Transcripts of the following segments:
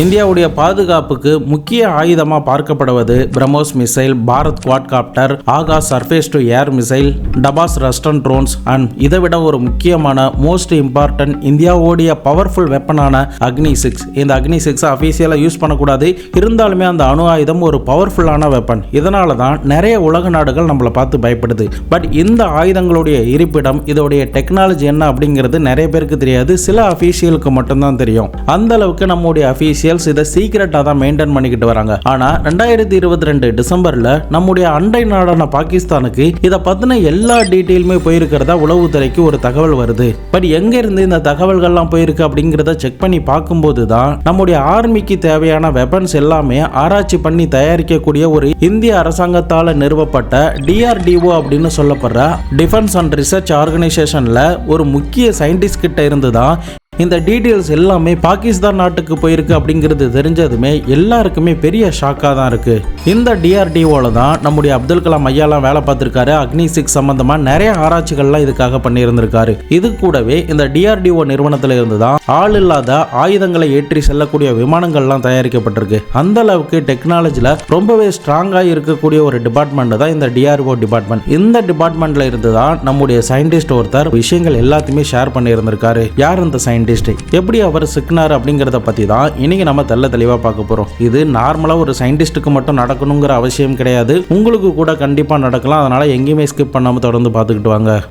இந்தியாவுடைய பாதுகாப்புக்கு முக்கிய ஆயுதமா பார்க்கப்படுவது BrahMos missile Bharat quadcopter Akash surface to air missile Tapas Rustom drones and இதை விட ஒரு முக்கியமான மோஸ்ட் இம்பார்ட்டன்ட் இந்தியாவுடைய பவர்ஃபுல் வெப்பனான அக்னி சிக்ஸ் இந்த அக்னி சிக்ஸ் அஃபீஷியலாக யூஸ் பண்ணக்கூடாது. இருந்தாலுமே அந்த அணு ஆயுதம் ஒரு பவர்ஃபுல்லான வெப்பன் இதனால தான் நிறைய உலக நாடுகள் நம்மளை பார்த்து பயப்படுது. பட் இந்த ஆயுதங்களுடைய இருப்பிடம் இதோடைய டெக்னாலஜி என்ன அப்படிங்கிறது நிறைய பேருக்கு தெரியாது. சில அஃபீஷியலுக்கு மட்டும்தான் தெரியும். அந்த அளவுக்கு நம்முடைய அஃபீஷியல்ஸ் இதை சீக்கிரட்டாக தான் மெயின்டைன் பண்ணிக்கிட்டு வராங்க. ஆனால் ரெண்டாயிரத்தி இருபத்தி ரெண்டு டிசம்பரில் நம்முடைய அண்டை நாடான பாகிஸ்தானுக்கு இதை பற்றின எல்லா டீட்டெயிலுமே போயிருக்கிறதா உளவுத்துறைக்கு ஒரு தகவல் வருது. பட் எங்கேருந்து இந்த தகவல்கள்லாம் போயிருக்கு அப்படிங்கிறத செக் பண்ணி பார்க்கும்போது தான் நம்முடைய ஆர்மிக்கு தேவையான வெப்பன்ஸ் எல்லாமே ஆராய்ச்சி பண்ணி தயாரிக்கக்கூடிய ஒரு இந்திய அரசாங்கத்தால் நிறுவப்பட்ட டிஆர்டிஓ அப்படின்னு சொல்லப்படுற டிஃபென்ஸ் அண்ட் ரிசர்ச் ஆர்கனைசேஷனில் ஒரு முக்கிய சயின்டிஸ்ட் கிட்ட இருந்து தான் இந்த டீட்டெயில்ஸ் எல்லாமே பாகிஸ்தான் நாட்டுக்கு போயிருக்கு அப்படிங்கிறது தெரிஞ்சதுமே எல்லாருக்குமே பெரிய ஷாக்காக தான் இருக்கு. இந்த டிஆர்டிஓல தான் நம்முடைய அப்துல் கலாம் ஐயாலாம் வேலை பார்த்துருக்காரு. அக்னி சிக்ஸ் சம்பந்தமா நிறைய ஆராய்ச்சிகள்லாம் இதுக்காக பண்ணியிருந்திருக்காரு. இது கூடவே இந்த டிஆர்டிஓ நிறுவனத்தில் இருந்து தான் ஆள் இல்லாத ஆயுதங்களை ஏற்றி செல்லக்கூடிய விமானங்கள்லாம் தயாரிக்கப்பட்டிருக்கு. அந்த அளவுக்கு டெக்னாலஜியில் ரொம்பவே ஸ்ட்ராங்காக இருக்கக்கூடிய ஒரு டிபார்ட்மெண்ட் தான் இந்த டிஆர்ஓ டிபார்ட்மெண்ட் இந்த டிபார்ட்மெண்ட்ல இருந்து தான் நம்முடைய சயின்டிஸ்ட் ஒருத்தர் விஷயங்கள் எல்லாத்தையுமே ஷேர் பண்ணியிருந்திருக்காரு. யார் இந்த சயின்டிஸ்ட் எப்படி அவர் சிக்கினார் அப்படிங்கிறத பற்றி தான் இன்னைக்கு நம்ம தெல்ல தெளிவாக பார்க்க போகிறோம் இது நார்மலாக ஒரு சயின்டிஸ்ட்டுக்கு மட்டும் நடக்கணுங்கிற அவசியம் கிடையாது. உங்களுக்கு கூட கண்டிப்பாக நடக்கலாம். அதனால் எங்கேயுமே ஸ்கிப் பண்ணாமல் தொடர்ந்து பார்த்துக்கிட்டு வாங்க.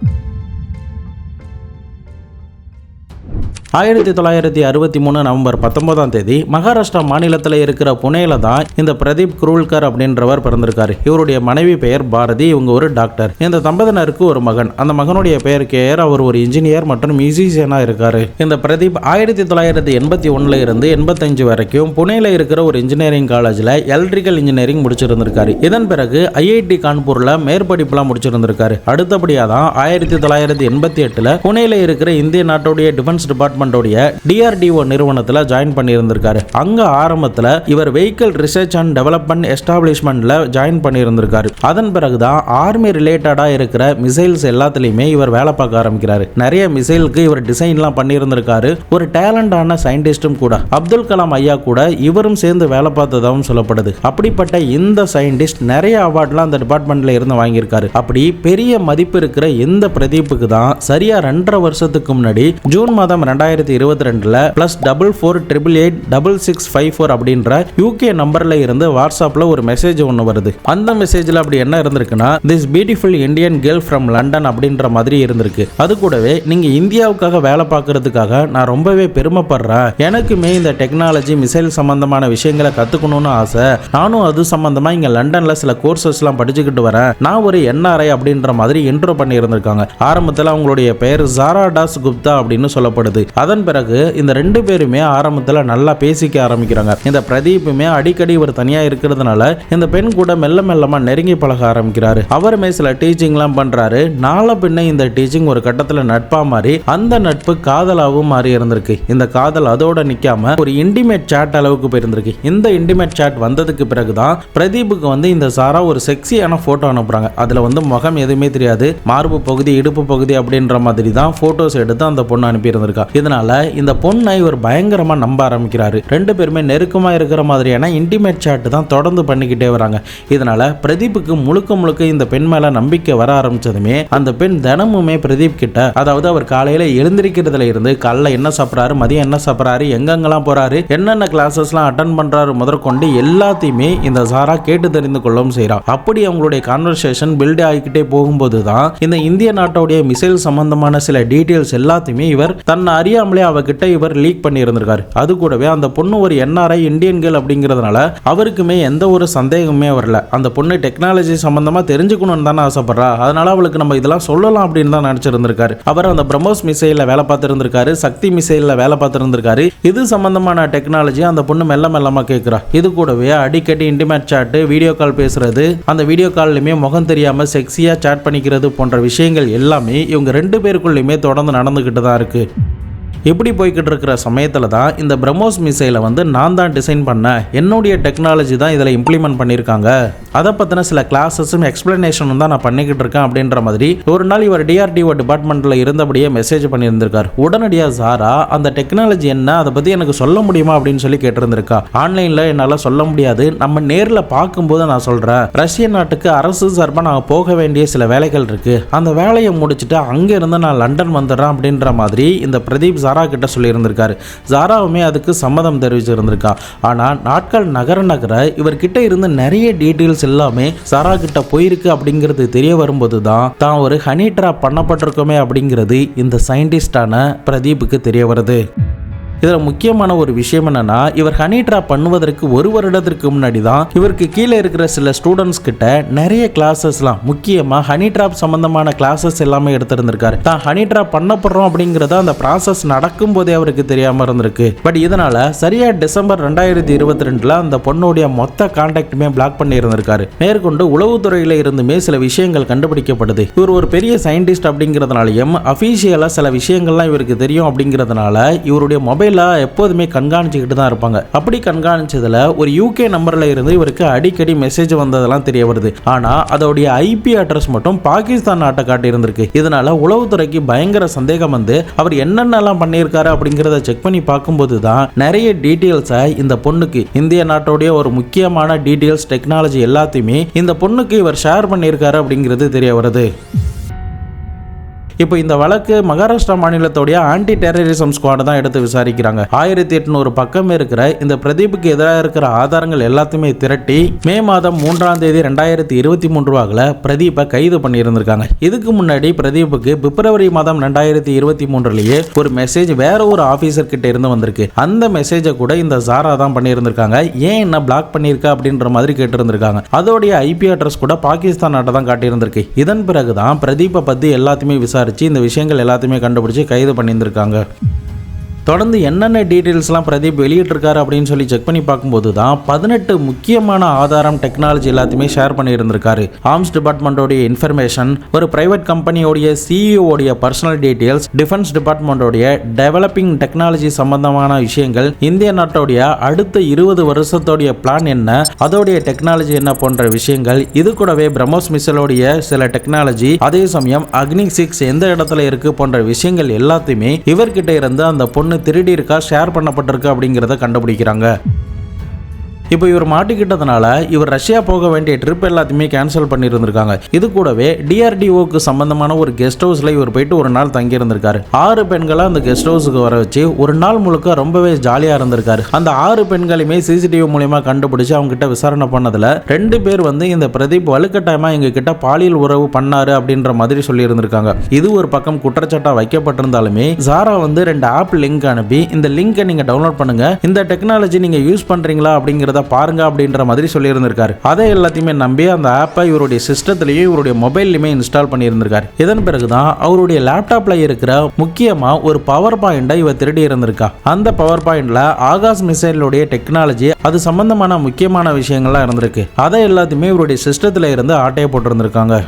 ஆயிரத்தி தொள்ளாயிரத்தி அறுபத்தி மூணு நவம்பர் பத்தொன்பதாம் தேதி மகாராஷ்டிரா மாநிலத்தில் இருக்கிற புனேல தான் இந்த பிரதீப் குரூல்கர் அப்படின்றவர் பிறந்திருக்காரு. இவருடைய மனைவி பெயர் பாரதி இவங்க ஒரு டாக்டர். இந்த தம்பதினருக்கு ஒரு மகன். அந்த மகனுடைய பெயர் கேர் அவர் ஒரு இன்ஜினியர் மற்றும் மியூசிஷியனாக இருக்காரு. இந்த பிரதீப் ஆயிரத்தி தொள்ளாயிரத்தி எண்பத்தி ஒன்னுல இருந்து எண்பத்தஞ்சு வரைக்கும் புனேல இருக்கிற ஒரு இன்ஜினியரிங் காலேஜில் எலக்ட்ரிக்கல் இன்ஜினியரிங் முடிச்சிருந்திருக்காரு. இதன் பிறகு ஐஐடி கான்பூரில் மேற்படிப்புலாம் முடிச்சிருந்திருக்காரு. அடுத்தபடியாக தான் ஆயிரத்தி தொள்ளாயிரத்தி எண்பத்தி எட்டில் புனேல இருக்கிற இந்திய நாட்டுடைய டிஃபென்ஸ் டிபார்ட்மெண்டோடைய டிஆர்டிஓ நிறுவனத்தில் ஜாயின் பண்ணியிருந்திருக்காரு. அங்க ஆரம்பத்தில் இவர் வெஹிக்கிள் ரிசர்ச் அண்ட் டெவலப்மெண்ட் எஸ்டாப்ளிஷ்மெண்ட்ல ஜாயின் பண்ணியிருந்திருக்காரு. அதன் பிறகுதான் ஆர்மி ரிலேட்டடா இருக்கிற மிசைல்ஸ் எல்லாத்துலயுமே இவர் வேலை பார்க்க ஆரம்பிக்கிறாரு. நிறைய மிசைலுக்கு இவர் டிசைன்லாம் பண்ணியிருந்திருக்காரு. ஒரு டேலண்டான சயின்டிஸ்டும் கூட அப்துல் கலாம் ஐயா கூட இவரும் சேர்ந்து வேலை பார்த்ததாகவும் சொல்லப்படுது. அப்படிப்பட்ட இந்த சயின்டிஸ்ட் நிறைய அவார்ட்லாம் அந்த டிபார்ட்மெண்ட்ல இருந்து வாங்கியிருக்காரு. அப்படி பெரிய மதிப்பு இருக்கிற இந்த பிரதீப்புக்கு தான் சரியா ரெண்டரை வருஷத்துக்கு முன்னாடி ஜூன் மாதம் ரெண்டாயிரத்தி இருபத்தி ரெண்டுல plus double four triple eight double six five four அப்படின்ற யூகே நம்பர்ல இருந்து வாட்ஸ்அப்ல ஒரு மெசேஜ் ஒன்று வருது. அந்த மெசேஜ்ல அப்படி என்ன இருந்திருக்குன்னா this beautiful Indian girl from London அப்படின்ற மாதிரி இருந்திருக்கு. அது கூடவே நீங்க இந்தியாவுக்காக வேலை பார்க்கறதுக்காக நான் ரொம்பவே பெருமைப்படுறேன். எனக்குமே இந்த டெக்னாலஜி மிசைல் சம்பந்தமான விஷயங்களை கத்துக்கணும்னு ஆசை. நானும் அது சம்பந்தமா இங்க லண்டன்ல சில கோர்சஸ்லாம் படிச்சுக்கிட்டு வரேன். நான் ஒரு என்ஆர்ஐ அப்படின்ற மாதிரி இன்ட்ரோ பண்ணி இருந்திருக்காங்க ஆரம்பத்தில் அவங்களுடைய பெயர் ஜாரா டாஸ் குப்தா அப்படின்னு சொல்லப்படுது. அதன் பிறகு இந்த ரெண்டு பேருமே ஆரம்பத்தில் நல்லா பேசிக்க ஆரம்பிக்கிறாங்க. இந்த பிரதீப்புமே அடிக்கடி இவர் தனியாக இருக்கிறதுனால இந்த பெண் கூட மெல்ல மெல்லமா நெருங்கி பழக ஆரம்பிக்கிறாரு. அவருமே சில டீச்சிங்லாம் பண்றாரு. நாளை பின்ன இந்த டீச்சிங் ஒரு கட்டத்தில் நட்பாக மாறி அந்த நட்பு காதலாகவும் மாறி இருந்திருக்கு. இந்த காதல் அதோட நிக்காம ஒரு இன்டிமேட் சாட் அளவுக்கு போயிருந்திருக்கு. இந்த இன்டிமேட் சாட் வந்ததுக்கு பிறகு தான் பிரதீப்புக்கு வந்து இந்த சாரா ஒரு செக்ஸியான ஃபோட்டோ அனுப்புகிறாங்க அதுல வந்து முகம் எதுவுமே தெரியாது. மார்பு பகுதி இடுப்பு பகுதி அப்படின்ற மாதிரி தான் ஃபோட்டோஸ் எடுத்து அந்த பொண்ணு அனுப்பியிருந்திருக்கா. இதனால் இருந்ததுனால இந்த பொண்ணை இவர் பயங்கரமா நம்ப ஆரம்பிக்கிறாரு. ரெண்டு பேருமே நெருக்கமா இருக்கிற மாதிரியான இன்டிமேட் சாட் தான் தொடர்ந்து பண்ணிக்கிட்டே வராங்க. இதனால பிரதீப்புக்கு முழுக்க முழுக்க இந்த பெண் மேல நம்பிக்கை வர ஆரம்பிச்சதுமே அந்த பெண் தினமுமே பிரதீப் கிட்ட அதாவது அவர் காலையில எழுந்திருக்கிறதுல இருந்து காலைல என்ன சாப்பிட்றாரு மதியம் என்ன சாப்பிட்றாரு எங்கெங்கெல்லாம் போறாரு என்னென்ன கிளாஸஸ்லாம் அட்டன் பண்றாரு முதற்கொண்டு எல்லாத்தையுமே இந்த சாரா கேட்டு தெரிந்து கொள்ளவும் செய்றா அப்படி அவங்களுடைய கான்வர்சேஷன் பில்ட் ஆகிக்கிட்டே போகும்போது தான் இந்த இந்திய நாட்டோடைய மிசைல் சம்பந்தமான சில டீட்டெயில்ஸ் எல்லாத்தையுமே இவர் தன்னை தெரியாமலே அவகிட்ட இவர் லீக் பண்ணி இருந்திருக்காரு அது கூடவே அந்த பொண்ணு ஒரு என்ஆர்ஐ இந்தியன் கேர்ள் அப்படிங்கிறதுனால அவருக்குமே எந்த ஒரு சந்தேகமே வரல. அந்த பொண்ணு டெக்னாலஜி சம்பந்தமா தெரிஞ்சுக்கணும்னு தானே ஆசைப்படுறா. அதனால அவளுக்கு நம்ம இதெல்லாம் சொல்லலாம் அப்படின்னு தான் நினைச்சிருந்திருக்காரு. அவர் அந்த பிரம்மோஸ் மிசைல வேலை பார்த்திருந்திருக்காரு. சக்தி மிசைல வேலை பார்த்திருந்திருக்காரு. இது சம்பந்தமான டெக்னாலஜி அந்த பொண்ணு மெல்ல மெல்லமா கேட்கிறா. இது கூடவே அடிக்கடி இன்டிமேட் சாட்டு வீடியோ கால் பேசுறது அந்த வீடியோ கால்லையுமே முகம் தெரியாம செக்ஸியா சாட் பண்ணிக்கிறது போன்ற விஷயங்கள் எல்லாமே இவங்க ரெண்டு பேருக்குள்ளேயுமே தொடர்ந்து நடந்துக்கிட்டு தான் இருக்கு. இப்படி போய்கிட்டு இருக்கிற சமயத்தில் தான் இந்த பிரம்மோஸ் மிசைலை வந்து நான் தான் டிசைன் பண்ணேன் என்னுடைய டெக்னாலஜி தான் இதில் இம்ப்ளிமெண்ட் பண்ணியிருக்காங்க. அதை பற்றின சில கிளாஸஸும் எக்ஸ்பிளனேஷனும் தான் நான் பண்ணிக்கிட்டு இருக்கேன் அப்படின்ற மாதிரி ஒரு நாள் இவர் டிஆர்டிஓ டிபார்ட்மெண்ட்டில் இருந்தபடியே மெசேஜ் பண்ணியிருந்திருக்கார். உடனடியாக சாரா அந்த டெக்னாலஜி என்ன அதை பற்றி எனக்கு சொல்ல முடியுமா அப்படின்னு சொல்லி கேட்டிருந்திருக்கா. ஆன்லைனில் என்னால் சொல்ல முடியாது. நம்ம நேரில் பார்க்கும்போது நான் சொல்கிறேன் ரஷ்ய நாட்டுக்கு அரசு சார்பாக நான் போக வேண்டிய சில வேலைகள் இருக்கு. அந்த வேலையை முடிச்சுட்டு அங்கேருந்து நான் லண்டன் வந்துடுறேன் அப்படின்ற மாதிரி இந்த பிரதீப் சாரா கிட்ட சொல்லியிருந்திருக்காரு. சாராவுமே அதுக்கு சம்மதம் தெரிவிச்சிருந்திருக்கா. ஆனால் நாட்கள் நகர நகர இவர்கிட்ட இருந்து நிறைய டீட்டெயில்ஸ் எல்லாமே சாரா கிட்ட போயிருக்கு அப்படிங்கிறது தெரிய வரும்போது தான் தான் ஒரு ஹனி ட்ராப் பண்ணப்பட்டிருக்கோமே அப்படிங்கிறது இந்த சயின்டிஸ்டான பிரதீப்புக்கு தெரிய வருது. இதில் முக்கியமான ஒரு விஷயம் என்னன்னா இவர் ஹனி ட்ராப் பண்ணுவதற்கு ஒரு வருடத்திற்கு முன்னாடி தான் இவருக்கு கீழே இருக்கிற சில ஸ்டூடெண்ட்ஸ் கிட்ட நிறைய கிளாஸஸ்லாம் முக்கியமாக ஹனி ட்ராப் சம்பந்தமான கிளாஸஸ் எல்லாமே எடுத்திருந்திருக்காரு. தான் ஹனி ட்ராப் பண்ணப்படுறோம் அப்படிங்கிறத அந்த ப்ராசஸ் நடக்கும் போதே அவருக்கு தெரியாம இருந்திருக்கு. பட் இதனால சரியா டிசம்பர் ரெண்டாயிரத்தி இருபத்தி ரெண்டுல அந்த பொண்ணுடைய மொத்த கான்டாக்டுமே பிளாக் பண்ணி இருந்திருக்காரு மேற்கொண்டு உளவுத்துறையில இருந்துமே சில விஷயங்கள் கண்டுபிடிக்கப்படுது. இவர் ஒரு பெரிய சயின்டிஸ்ட் அப்படிங்கிறதுனாலையும் அஃபீஷியலா சில விஷயங்கள்லாம் இவருக்கு தெரியும் அப்படிங்கிறதுனால இவருடைய மொபைல் எப்போதுமே கண்காணிச்சுக்கிட்டு தான் இருப்பாங்க. அப்படி கண்காணிச்சதுல ஒரு யூகே நம்பர்ல இருந்து இவருக்கு அடிக்கடி மெசேஜ் வந்ததெல்லாம் தெரிய வருது. ஆனா அதோடைய ஐபி அட்ரஸ் மட்டும் பாகிஸ்தான் நாட்டை காட்டி இருந்திருக்கு. இதனால உளவுத்துறைக்கு பயங்கர சந்தேகம் வந்து அவர் என்னென்னலாம் பண்ணியிருக்காரு அப்படிங்கிறத செக் பண்ணி பார்க்கும்போது தான் நிறைய டீட்டெயில்ஸை இந்த பொண்ணுக்கு இந்திய நாட்டோடைய ஒரு முக்கியமான டீட்டெயில்ஸ் டெக்னாலஜி எல்லாத்தையுமே இந்த பொண்ணுக்கு இவர் ஷேர் பண்ணியிருக்காரு அப்படிங்கிறது தெரிய வருது. இப்போ இந்த வழக்கு மகாராஷ்டிரா மாநிலத்தோடைய ஆன்டி டெரரிசம் ஸ்குவாட் தான் எடுத்து விசாரிக்கிறாங்க. ஆயிரத்தி எட்நூறு பக்கம் இருக்கிற இந்த பிரதீப்புக்கு எதிராக இருக்கிற ஆதாரங்கள் எல்லாத்தையுமே திரட்டி மே மாதம் மூன்றாம் தேதி ரெண்டாயிரத்தி இருபத்தி மூன்று வாக்கில் பிரதீப்பை கைது பண்ணியிருந்திருக்காங்க. இதுக்கு முன்னாடி பிரதீப்புக்கு பிப்ரவரி மாதம் ரெண்டாயிரத்தி இருபத்தி மூன்றுலேயே ஒரு மெசேஜ் வேற ஒரு ஆஃபீஸர் கிட்ட இருந்து வந்திருக்கு. அந்த மெசேஜை கூட இந்த ஜாரா தான் பண்ணியிருந்திருக்காங்க. ஏன் என்ன பிளாக் பண்ணியிருக்கா அப்படின்ற மாதிரி கேட்டிருந்திருக்காங்க. அதோடைய ஐபி அட்ரஸ் கூட பாகிஸ்தான் நாட்டை தான் காட்டியிருந்திருக்கு. இதன் பிறகு தான் பிரதீப்பை பற்றி எல்லாத்தையுமே விசாரிச்சு இந்த விஷயங்கள் எல்லாத்தையுமே கண்டுபிடிச்சு கைது பண்ணியிருந்திருக்காங்க. தொடர்ந்து என்னென்ன டீட்டெயில்ஸ்லாம் பிரதீப் வெளியிட்டிருக்காரு அப்படின்னு சொல்லி செக் பண்ணி பார்க்கும்போது தான் பதினெட்டு முக்கியமான ஆதாரம் டெக்னாலஜி எல்லாத்தையுமே ஷேர் பண்ணியிருந்திருக்காரு. ஆர்ம்ஸ் டிபார்ட்மெண்ட்டோடைய இன்ஃபர்மேஷன் ஒரு பிரைவேட் கம்பெனியோடைய சிஇஓடைய பர்சனல் டீட்டெயில்ஸ் டிஃபென்ஸ் டிபார்ட்மெண்ட்டோடைய டெவலப்பிங் டெக்னாலஜி சம்பந்தமான விஷயங்கள் இந்திய நாட்டோடைய அடுத்த இருபது வருஷத்தோடைய பிளான் என்ன அதோடைய டெக்னாலஜி என்ன போன்ற விஷயங்கள் இது கூடவே பிரம்மோஸ் மிசலோடைய சில டெக்னாலஜி அதே சமயம் அக்னி சிக்ஸ் எந்த இடத்துல இருக்கு போன்ற விஷயங்கள் எல்லாத்தையுமே இவர்கிட்ட இருந்து அந்த பொண்ணு திருடி இருக்கா ஷேர் பண்ணப்பட்டிருக்கு அப்படிங்கிறத கண்டுபிடிக்கிறாங்க. இப்போ இவர் மாட்டிக்கிட்டதுனால இவர் ரஷ்யா போக வேண்டிய ட்ரிப் எல்லாத்தையுமே கேன்சல் பண்ணியிருந்திருக்காங்க. இது கூடவே டிஆர்டிஓக்கு சம்பந்தமான ஒரு கெஸ்ட் ஹவுஸில் இவர் போயிட்டு ஒரு நாள் தங்கியிருந்திருக்காரு. ஆறு பெண்களை அந்த கெஸ்ட் ஹவுஸுக்கு வர வச்சு ஒரு நாள் முழுக்க ரொம்பவே ஜாலியாக இருந்திருக்காரு. அந்த ஆறு பெண்களையுமே சிசிடிவி மூலயமா கண்டுபிடிச்சு அவங்க கிட்ட விசாரணை பண்ணதுல ரெண்டு பேர் வந்து இந்த பிரதீப் வலுக்கட்டாயமா எங்க கிட்ட பாலியல் உறவு பண்ணாரு அப்படின்ற மாதிரி சொல்லி இருந்திருக்காங்க இது ஒரு பக்கம் குற்றச்சாட்டா வைக்கப்பட்டிருந்தாலுமே சாரா வந்து ரெண்டு ஆப் லிங்க் அனுப்பி இந்த லிங்கை நீங்க டவுன்லோட் பண்ணுங்க. இந்த டெக்னாலஜி நீங்க யூஸ் பண்றீங்களா அப்படிங்கிறத பாருங்க அப்படின்ற மாதிரி சொல்லியிருந்திருக்காரு. அதை எல்லாத்தையுமே நம்பி அந்த ஆப்பை இவருடைய சிஸ்டத்திலையும் இவருடைய மொபைல்லையுமே இன்ஸ்டால் பண்ணியிருந்திருக்காரு. இதன் பிறகுதான் அவருடைய லேப்டாப்ல இருக்கிற முக்கியமா ஒரு பவர் பாயிண்டை இவர் திருடி இருந்திருக்கா. அந்த பவர் பாயிண்ட்ல ஆகாஷ் மிசைலுடைய டெக்னாலஜி அது சம்பந்தமான முக்கியமான விஷயங்கள்லாம் இருந்திருக்கு. அதை எல்லாத்தையுமே இவருடைய சிஸ்டத்துல இருந்து ஆட்டையை போட்டிருந்திருக்காங்க.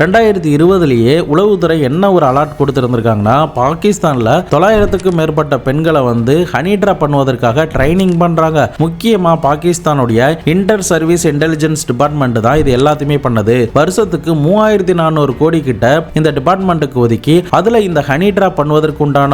ரெண்டாயிரத்தி இருபதுலேயே உளவுத்துறை என்ன ஒரு அலர்ட் கொடுத்துருந்துருக்காங்கன்னா பாகிஸ்தானில் தொள்ளாயிரத்துக்கும் மேற்பட்ட பெண்களை வந்து ஹனி பண்ணுவதற்காக ட்ரைனிங் பண்ணுறாங்க முக்கியமாக பாகிஸ்தானுடைய இன்டர் சர்வீஸ் இன்டெலிஜென்ஸ் டிபார்ட்மெண்ட் தான் இது எல்லாத்தையுமே பண்ணது. வருஷத்துக்கு மூவாயிரத்தி நானூறு கோடி கிட்ட இந்த டிபார்ட்மெண்ட்டுக்கு ஒதுக்கி அதில் இந்த ஹனி ட்ராப்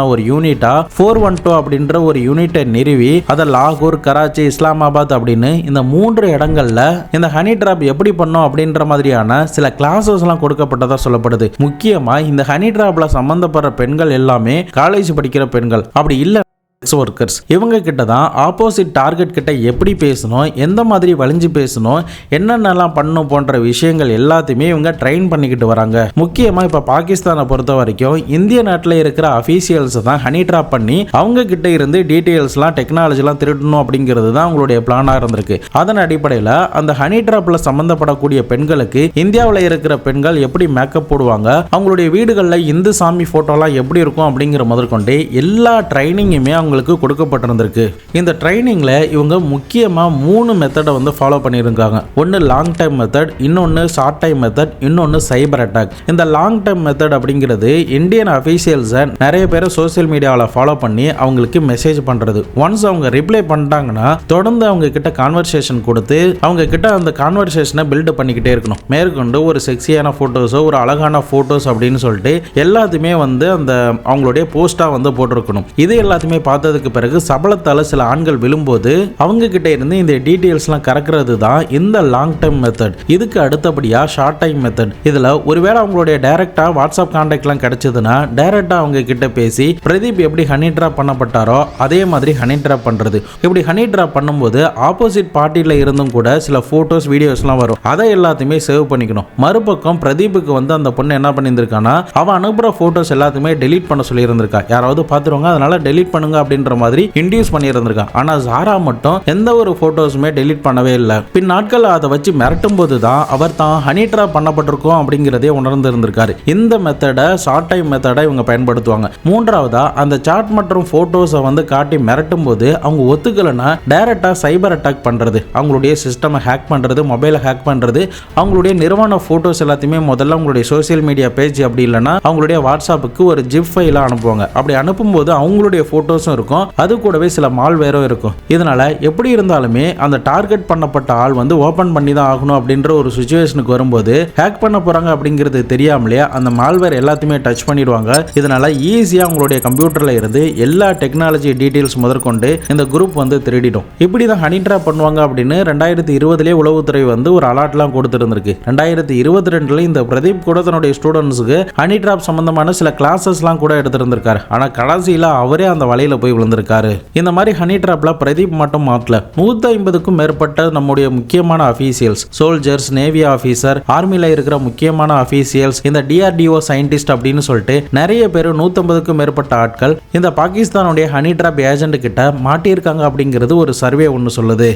ஒரு யூனிட்டா ஃபோர் ஒன் டூ அப்படின்ற ஒரு யூனிட்டை நிறுவி அதை லாகூர் கராச்சி இஸ்லாமாபாத் அப்படின்னு இந்த மூன்று இடங்கள்ல இந்த ஹனி ட்ராப் எப்படி பண்ணும் அப்படின்ற மாதிரியான சில கிளாஸஸ்லாம் கொடுக்கப்பட்டதா சொல்லப்படுது. முக்கியமா இந்த ஹனி டிராப்ல சம்பந்தப்படுற பெண்கள் எல்லாமே காலேஜ் படிக்கிற பெண்கள். அப்படி இல்ல செக்ஸ் ஒர்க்கர்ஸ் இவங்க கிட்ட தான் ஆப்போசிட் டார்கெட் கிட்ட எப்படி பேசணும் எந்த மாதிரி வலிஞ்சு பேசணும் என்னென்னலாம் பண்ணணும் போன்ற விஷயங்கள் எல்லாத்தையுமே இவங்க ட்ரெயின் பண்ணிக்கிட்டு வராங்க. முக்கியமாக இப்போ பாகிஸ்தானை பொறுத்த வரைக்கும் இந்திய நாட்டில் இருக்கிற அஃபீஷியல்ஸ் தான் ஹனி ட்ராப் பண்ணி அவங்க கிட்ட இருந்து டீட்டெயில்ஸ்லாம் டெக்னாலஜிலாம் திருடணும் அப்படிங்கிறது தான் அவங்களுடைய பிளானாக இருந்திருக்கு. அதன் அடிப்படையில் அந்த ஹனி ட்ராப்பில் சம்மந்தப்படக்கூடிய பெண்களுக்கு இந்தியாவில் இருக்கிற பெண்கள் எப்படி மேக்கப் போடுவாங்க அவங்களுடைய வீடுகளில் இந்து சாமி ஃபோட்டோலாம் எப்படி இருக்கும் அப்படிங்கிற முதற்கொண்டு எல்லா ட்ரைனிங்குமே அவங்க அவங்களுக்கு கொடுக்கப்பட்டிருந்திருக்கு. இந்த ட்ரைனிங்கில் இவங்க முக்கியமாக மூணு மெத்தடை வந்து ஃபாலோ பண்ணியிருக்காங்க. ஒன்று லாங் டைம் மெத்தட் இன்னொன்று ஷார்ட் டைம் மெத்தட் இன்னொன்று சைபர் அட்டாக் இந்த லாங் டைம் மெத்தட் அப்படிங்கிறது இந்தியன் அஃபீஷியல்ஸை நிறைய பேர் சோஷியல் மீடியாவில் ஃபாலோ பண்ணி அவங்களுக்கு மெசேஜ் பண்ணுறது ஒன்ஸ் அவங்க ரிப்ளை பண்ணிட்டாங்கன்னா தொடர்ந்து அவங்க கிட்ட கான்வர்சேஷன் கொடுத்து அவங்க கிட்ட அந்த கான்வர்சேஷனை பில்டு பண்ணிக்கிட்டே இருக்கணும். மேற்கொண்டு ஒரு செக்ஸியான ஃபோட்டோஸோ ஒரு அழகான ஃபோட்டோஸ் அப்படின்னு சொல்லிட்டு எல்லாத்தையுமே வந்து அந்த அவங்களுடைய போஸ்ட்டாக வந்து போட்டிருக்கணும். இது எல்லாத்தையுமே பார்த்ததுக்கு பிறகு சபலத்தால் சில ஆண்கள் விழும்போது அவங்க கிட்ட இருந்து இந்த டீட்டெயில்ஸ்லாம் கறக்கிறது தான் இந்த லாங் டைம் மெத்தட் இதுக்கு அடுத்தபடியாக ஷார்ட் டைம் மெத்தட் இதில் ஒருவேளை அவங்களுடைய டைரக்டாக வாட்ஸ்அப் கான்டாக்ட்லாம் கிடைச்சதுன்னா டைரக்டாக அவங்க கிட்ட பேசி பிரதீப் எப்படி ஹனி ட்ராப் பண்ணப்பட்டாரோ அதே மாதிரி ஹனி ட்ராப் பண்ணுறது இப்படி ஹனி ட்ராப் பண்ணும்போது ஆப்போசிட் பார்ட்டியில் இருந்தும் கூட சில ஃபோட்டோஸ் வீடியோஸ்லாம் வரும். அதை எல்லாத்தையுமே சேவ் பண்ணிக்கணும். மறுபக்கம் பிரதீப்புக்கு வந்து அந்த பொண்ணு என்ன பண்ணியிருந்திருக்கானா அவன் அனுப்புகிற ஃபோட்டோஸ் எல்லாத்தையுமே டெலீட் பண்ண சொல்லியிருந்திருக்கா. யாராவது பார்த்துருவாங்க அதனால டெலீட் பண்ணுங்க அப்படின்ற மாதிரி இன்டியூஸ் பண்ணியிருந்திருக்கான் ஆனால் ஜாரா மட்டும் எந்த ஒரு ஃபோட்டோஸுமே டெலீட் பண்ணவே இல்லை. பின் நாட்கள் அதை வச்சு மிரட்டும் போது தான் அவர் தான் ஹனி ட்ராப் பண்ணப்பட்டிருக்கோம் அப்படிங்கிறதே உணர்ந்து இருந்திருக்காரு இந்த மெத்தடை ஷார்ட் டைம் மெத்தடை இவங்க பயன்படுத்துவாங்க. மூன்றாவதா அந்த சாட் மற்றும் ஃபோட்டோஸை வந்து காட்டி மிரட்டும் போது அவங்க ஒத்துக்கலைன்னா டைரக்டாக சைபர் அட்டாக் பண்ணுறது அவங்களுடைய சிஸ்டமை ஹேக் பண்ணுறது மொபைலை ஹேக் பண்ணுறது அவங்களுடைய நிறுவன ஃபோட்டோஸ் எல்லாத்தையுமே முதல்ல அவங்களுடைய சோசியல் மீடியா பேஜ் அப்படி இல்லைன்னா அவங்களுடைய வாட்ஸ்அப்புக்கு ஒரு ஜிப் ஃபைலாக அனுப்புவாங்க. அப்படி அனுப்பும்போது அவங்களுடைய ஃபோட்டோஸும் இருக்கும். அது கூடவே சில மால்வேரும் இருக்கும். இதனால எப்படி இருந்தாலுமே அந்த டார்கெட் பண்ணப்பட்ட ஆள் வந்து ஓப்பன் பண்ணி தான் ஆகணும் அப்படின்ற ஒரு சுச்சுவேஷனுக்கு வரும்போது ஹேக் பண்ண போறாங்க அப்படிங்கிறது தெரியாமலே அந்த மால்வேர் எல்லாத்தையுமே டச் பண்ணிடுவாங்க. இதனால ஈஸியாக உங்களுடைய கம்ப்யூட்டர்ல இருந்து எல்லா டெக்னாலஜி டீடைல்ஸ் முதற்கொண்டு இந்த குரூப் வந்து திருடிடும். இப்படி தான் ஹனி ட்ராப் பண்ணுவாங்க அப்படின்னு ரெண்டாயிரத்தி இருபதுலேயே உளவுத்துறை வந்து ஒரு அலாட்லாம் கொடுத்துருந்துருக்கு. ரெண்டாயிரத்தி இருபத்தி ரெண்டுல இந்த பிரதீப் கூட தன்னுடைய ஸ்டூடெண்ட்ஸுக்கு ஹனி ட்ராப் சம்பந்தமான சில கிளாஸஸ்லாம் கூட எடுத்திருந்திருக்காரு. ஆனால் கடைசியில் அவரே அந்த வலையில் போய் விழுந்திருக்காரு. இந்த மாதிரி ஹனி டிராப்ல பிரதீப் மட்டும் மாட்டல நூத்தி ஐம்பதுக்கும் மேற்பட்ட நம்முடைய முக்கியமான அஃபீஷியல்ஸ் சோல்ஜர்ஸ் நேவி ஆஃபீஸர் ஆர்மியில இருக்கிற முக்கியமான அஃபீஷியல்ஸ் இந்த டிஆர்டிஓ சயின்டிஸ்ட் அப்படின்னு சொல்லிட்டு நிறைய பேர் நூத்தம்பதுக்கும் மேற்பட்ட ஆட்கள் இந்த பாகிஸ்தானுடைய ஹனி டிராப் ஏஜென்ட் கிட்ட மாட்டியிருக்காங்க அப்படிங்கிறது ஒரு சர்வே ஒன்று சொல்லுது.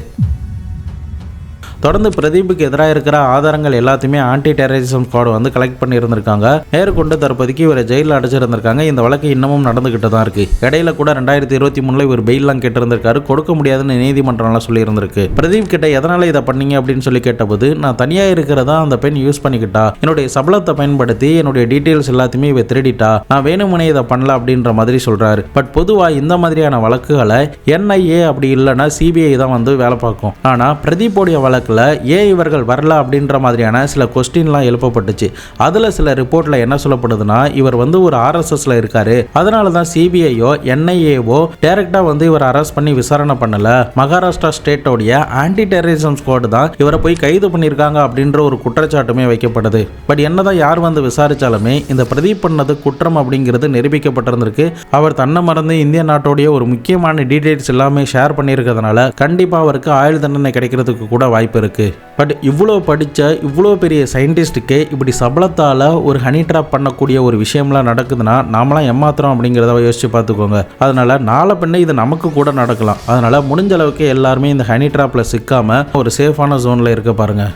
தொடர்ந்து பிரதீப்புக்கு எதிராக இருக்கிற ஆதாரங்கள் எல்லாத்தையுமே ஆன்டி டெரரிசம் ஸ்குவாட் வந்து கலெக்ட் பண்ணியிருந்திருக்காங்க. மேற்கொண்டு தற்போதைக்கு இவரை ஜெயிலில் அடைச்சிருந்திருக்காங்க. இந்த வழக்கு இன்னமும் நடந்துகிட்டு தான் இருக்கு. இடையில கூட ரெண்டாயிரத்தி இருபத்தி மூணுல இவர் பெயிலாம் கேட்டிருந்திருக்காரு. கொடுக்க முடியாதுன்னு நீதிமன்றம்லாம் சொல்லியிருந்திருக்கு. பிரதீப் கிட்ட எதனால இதை பண்ணீங்க அப்படின்னு சொல்லி கேட்டபோது நான் தனியாக இருக்கிறதா அந்த பெண் யூஸ் பண்ணிக்கிட்டா? என்னுடைய சபலத்தை பயன்படுத்தி என்னுடைய டீட்டெயில்ஸ் எல்லாத்தையுமே இவ திருடிட்டா? நான் வேணுமனே இதை பண்ணல அப்படின்ற மாதிரி சொல்றாரு. பட் பொதுவாக இந்த மாதிரியான வழக்குகளை என்ஐஏ அப்படி இல்லைன்னா சிபிஐ தான் வந்து வேலை பார்க்கும். ஆனால் பிரதீப்போடைய வழக்குல ஏன் இவர்கள் வரல அப்படின்ற மாதிரியான சில கொஸ்டின்லாம் எழுப்பப்பட்டுச்சு. அதில் சில ரிப்போர்ட்டில் என்ன சொல்லப்படுதுன்னா இவர் வந்து ஒரு ஆர்எஸ்எஸ்ல இருக்காரு. அதனால தான் சிபிஐயோ என்ஐஏவோ டைரக்டாக வந்து இவர் அரெஸ்ட் பண்ணி விசாரணை பண்ணல. மகாராஷ்டிரா ஸ்டேட்டோடைய ஆன்டி டெரரிசம் ஸ்குவாடு தான் இவரை போய் கைது பண்ணியிருக்காங்க அப்படின்ற ஒரு குற்றச்சாட்டுமே வைக்கப்படுது பட் என்னதான் யார் வந்து விசாரிச்சாலுமே இந்த பிரதீப் பண்ணது குற்றம் அப்படிங்கிறது நிரூபிக்கப்பட்டிருந்திருக்கு. அவர் தன்னை மறந்து இந்திய நாட்டோடைய ஒரு முக்கியமான டீடைல்ஸ் எல்லாமே ஷேர் பண்ணியிருக்கிறதுனால கண்டிப்பாக அவருக்கு ஆயுள் தண்டனை கிடைக்கிறதுக்கு கூட வாய்ப்பு இருக்கு. பட் இவ்வளோ படித்த இவ்வளோ பெரிய சயின்டிஸ்ட்டுக்கே இப்படி சபலத்தால் ஒரு ஹனி ட்ராப் பண்ணக்கூடிய ஒரு விஷயம்லாம் நடக்குதுன்னா நாமளாம் ஏமாத்துறோம் அப்படிங்கிறத யோசிச்சு பார்த்துக்கோங்க. அதனால நாளை பின்ன இது நமக்கு கூட நடக்கலாம். அதனால முடிஞ்ச அளவுக்கு எல்லாருமே இந்த ஹனி ட்ராப்பில் சிக்காமல் ஒரு சேஃபான ஜோனில் இருக்க பாருங்க.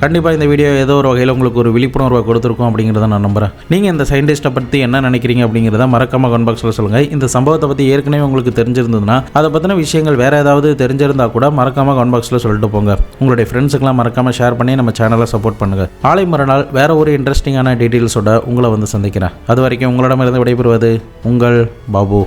கண்டிப்பாக இந்த வீடியோ ஏதோ ஒரு வகையில் உங்களுக்கு ஒரு விழிப்புணர்வை கொடுத்துருக்கோம் அப்படிங்கிறத நான் நம்புகிறேன் நீங்கள் இந்த சயின்டிஸ்ட்டை பற்றி என்ன நினைக்கிறீங்க அப்படிங்கிறத மறக்காம கமெண்ட் பாக்ஸில் சொல்லுங்கள் இந்த சம்பவத்தை பற்றி ஏற்கனவே உங்களுக்கு தெரிஞ்சிருந்ததுன்னா அதை பற்றின விஷயங்கள் வேறு ஏதாவது தெரிஞ்சிருந்தா கூட மறக்காம கமெண்ட் பாக்ஸில் சொல்லிட்டு போங்க. உங்களுடைய ஃப்ரெண்ட்ஸுக்கெல்லாம் மறக்காமல் ஷேர் பண்ணி நம்ம சேனலை சப்போர்ட் பண்ணுங்கள் நாளை மறுநாள் வேறு ஒரு இன்ட்ரெஸ்டிங்கான டீட்டெயில்ஸோட உங்களை வந்து சந்திக்கிறேன். அது வரைக்கும் உங்களிடமிருந்து விடைபெறுவது உங்கள் பாபு.